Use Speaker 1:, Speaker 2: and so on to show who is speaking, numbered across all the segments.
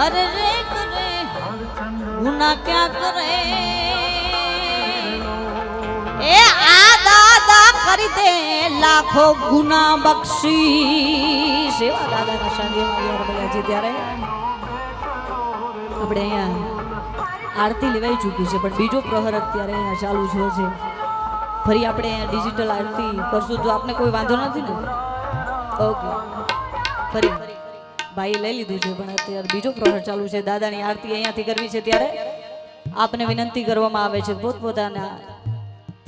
Speaker 1: અરે રે કરે, ગુના ક્યાં કરે? એ આ દાદા કરી દે લાખો ગુના બક્ષી સેવા શાદીમાં યાર બધા ત્યારે આપણે અહીંયા આરતી લેવાઈ ચૂકી છે, પણ બીજો પ્રહર અત્યારે અહીંયા ચાલુ છે છે. ફરી આપણે અહીંયા ડિજિટલ આરતી કરશું, તો આપને કોઈ વાંધો નથી ને? ઓકે ફરી. ભાઈ લઈ લીધું છે, પણ અત્યારે બીજો પ્રહર ચાલુ છે. દાદાની આરતી અહીંયાથી કરવી છે ત્યારે આપને વિનંતી કરવામાં આવે છે, પોતપોતાના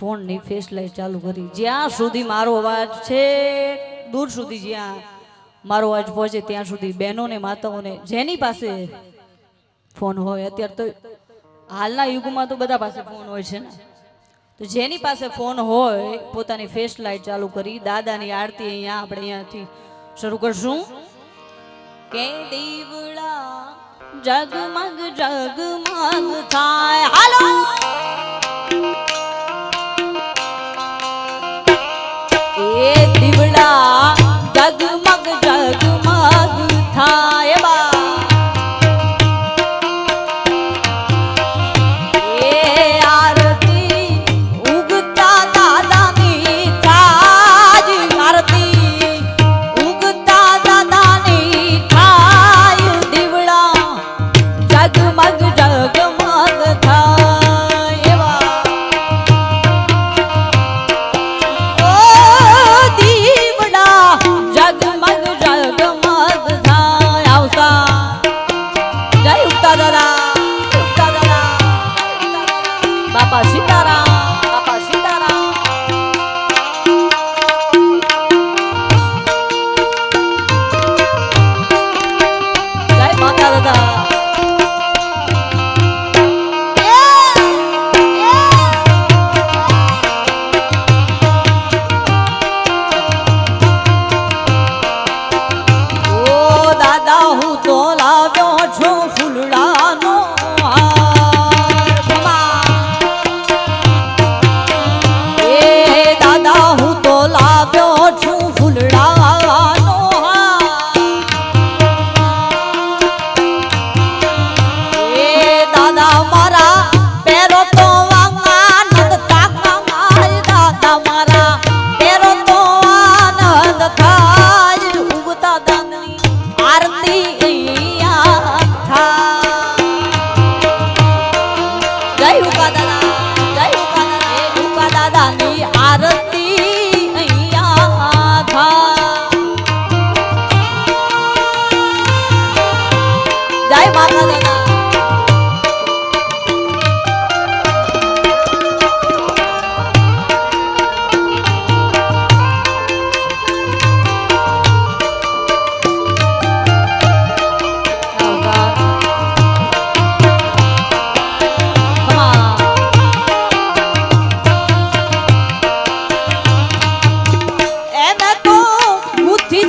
Speaker 1: ફોનની ફેસ લાઈટ ચાલુ કરી. જ્યાં સુધી મારો અવાજ છે, દૂર સુધી જ્યાં મારો અવાજ પહોંચે ત્યાં સુધી બહેનોને, માતાઓને, જેની પાસે ફોન હોય, અત્યારે તો હાલના યુગમાં તો બધા પાસે ફોન હોય છે ને. તો જેની પાસે ફોન હોય, પોતાની ફેસ લાઈટ ચાલુ કરી, દાદાની આરતી અહીંયા આપણે અહીંયાથી શરૂ કરશું. કે દીવડા જગમગ જગમગ થાય. હાલો!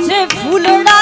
Speaker 1: છે ફૂલડાની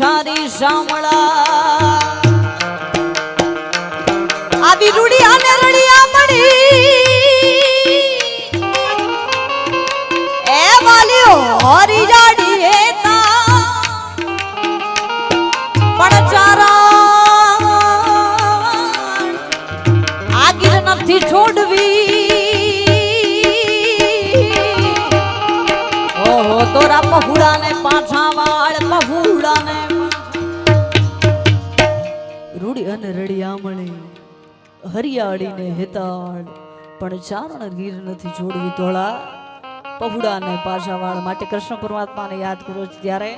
Speaker 1: સારી સાંભળા. આવી રૂડિયા ને રડિયા મળી. એ વાલીઓ હરી જાડી હેતા. પણ ચારા આગીર નથી છોડવી. ગોરા પહુડા ને પાછા વાળ પહુડા ને રૂડી અને રડિયામણી હરિયાળી ને હેતાળ. પણ ચારણ ગીર નથી જોડવી તોળા પહુડા ને પાછા વાળ માટે કૃષ્ણ પરમાત્માને યાદ કરો ત્યારે.